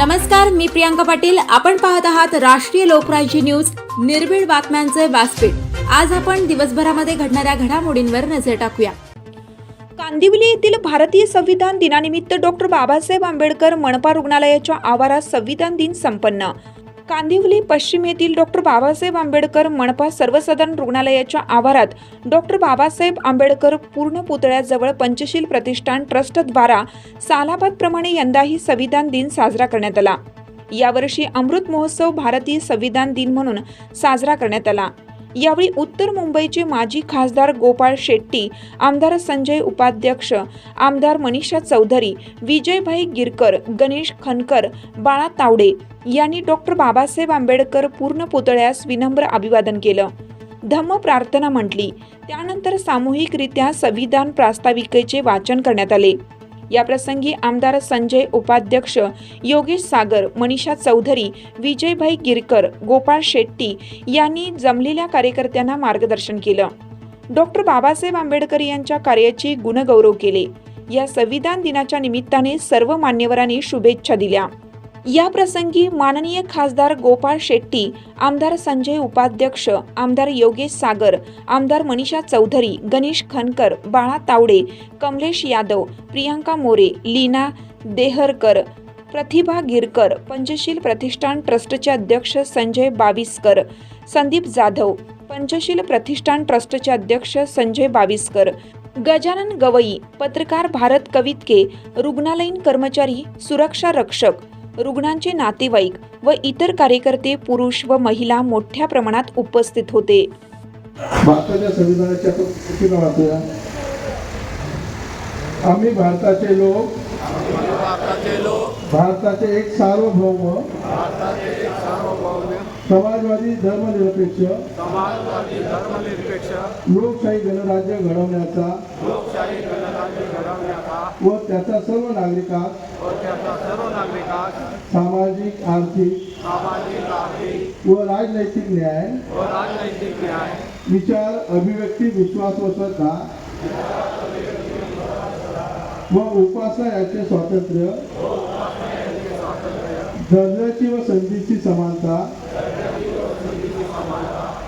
नमस्कार मी प्रियांका पाटील. आपण पाहत आहात राष्ट्रीय लोकराज्य न्यूज. निर्भीड बातम्यांचे व्यासपीठ. आज आपण दिवसभरामध्ये घडणाऱ्या घडामोडींवर नजर टाकूया. कांदिवली येथील भारतीय संविधान दिनानिमित्त डॉक्टर बाबासाहेब आंबेडकर मनपा रुग्णालयाच्या आवारात संविधान दिन संपन्न. कांदिवली पश्चिम येथील डॉक्टर बाबासाहेब आंबेडकर मनपा सर्वसाधारण रुग्णालयाच्या आवारात डॉक्टर बाबासाहेब आंबेडकर पूर्ण पुतळ्याजवळ पंचशील प्रतिष्ठान ट्रस्टद्वारा सालाबादप्रमाणे यंदाही संविधान दिन साजरा करण्यात आला. यावर्षी अमृत महोत्सव भारतीय संविधान दिन म्हणून साजरा करण्यात आला. यावेळी उत्तर मुंबईचे माजी खासदार गोपाळ शेट्टी आमदार संजय उपाध्यक्ष आमदार मनीषा चौधरी विजयभाई गिरकर गणेश खनकर बाळा तावडे यांनी डॉक्टर बाबासाहेब आंबेडकर पूर्ण पुतळ्यास विनम्र अभिवादन केलं. धम्म प्रार्थना म्हटली. त्यानंतर सामूहिकरित्या संविधान प्रास्ताविकेचे वाचन करण्यात आले. याप्रसंगी आमदार संजय उपाध्यक्ष योगेश सागर मनीषा चौधरी विजयभाई गिरकर गोपाळ शेट्टी यांनी जमलेल्या कार्यकर्त्यांना मार्गदर्शन केलं. डॉक्टर बाबासाहेब आंबेडकर यांच्या कार्याची गुणगौरव केले. या संविधान दिनाच्या निमित्ताने सर्व मान्यवरांनी शुभेच्छा दिल्या. या प्रसंगी माननीय खासदार गोपाळ शेट्टी आमदार संजय उपाध्यक्ष आमदार योगेश सागर आमदार मनीषा चौधरी गणेश खनकर बाळा तावडे कमलेश यादव प्रियांका मोरे लीना देहरकर प्रतिभा गिरकर पंचशील प्रतिष्ठान ट्रस्टचे अध्यक्ष संजय बाविस्कर संदीप जाधव पंचशील प्रतिष्ठान ट्रस्टचे अध्यक्ष संजय बाविस्कर गजानन गवई पत्रकार भारत कवितके रुग्णालयीन कर्मचारी सुरक्षा रक्षक रुग्णांचे नातेवाईक व इतर कार्यकर्ते पुरुष व महिला मोठ्या प्रमाणात उपस्थित होते. भारताच्या संविधानाची आपण पुस्तिका वाचूया आम्ही भारताचे लोक भारताचे एक सार्वभौम समाजवादी धर्मनिरपेक्ष समाजवादी धर्मनिरपेक्ष लोकशाही गणराज्य घडवण्याचा लोकशाही गणराज्य घडवण्याचा व त्याचा सर्व नागरिकात सामाजिक आर्थिक सामाजिक आर्थिक व राजनैतिक न्याय व राजनैतिक न्याय. विचार अभिव्यक्ती विश्वास व श्रद्धा व उपासना याचे स्वातंत्र्य दर्जाची व संधीची समानता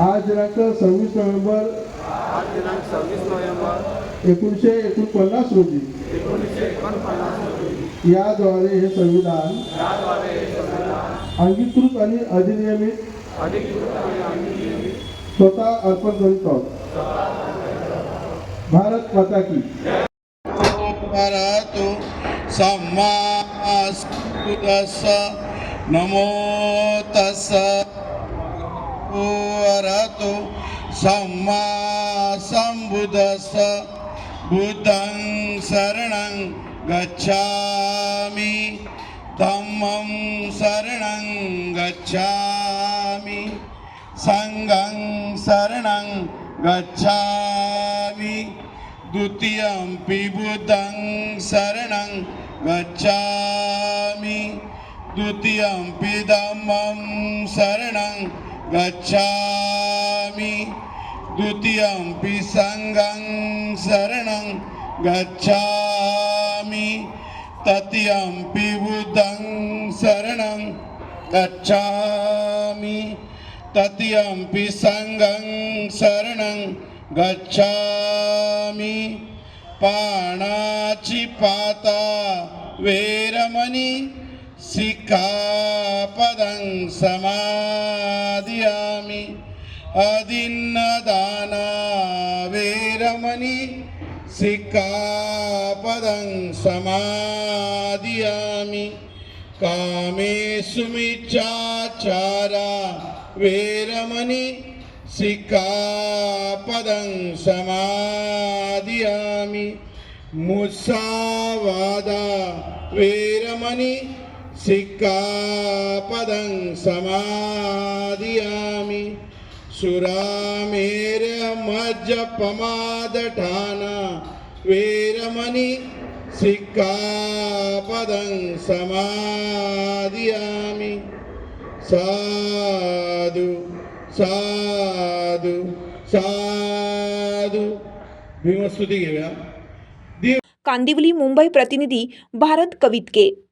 आज दिनांक सव्वीस नोव्हेंबर आज दिनांक सव्वीस नोव्हेंबर एकोणीसशे एकोणपन्नास रोजी एकोणीसशे एकोणपन्नास रोजी याद्वारे हे संविधान अंगीकृत आणि अधिनियमित स्वतः अर्पण करीत आहोत. भारत माता की वरतु सम्मास्तुतस्स नमो तस्स। वरतु सम्मा सम्बुद्धस्स बुद्धं शरणं गच्छामि। धम्मं शरणं गच्छामि। सङ्गं शरणं गच्छामि। द्वितीयम्पि बुद्धं शरणं गच्छामि। द्वितीयम्पि धम्मं शरणं गच्छामि द्वितीयं पिसङ्गं शरणं गच्छामि तृतीयं पिबुदं शरणं गच्छामि तृतीयं पिसङ्गं शरणं गच्छामि पाणाची पाता वेरमणि सिक्खापदं समादियामि अदिन्नदाना वेरमणि सिक्खापदं समादियामि कामेषु मिच्छाचारा वेरमणि सिक्खापदं समादियामि मुसावादा वेरमणि सिक्कापदं समादियामि सुरामेर्यमज्जपमादठाना वेरमणि। सिक्कापदं समादियामि साधु साधु साधु। भीमस्तुती घेऊया। कांदिवली मुंबई प्रतिनिधी भारत कवितके।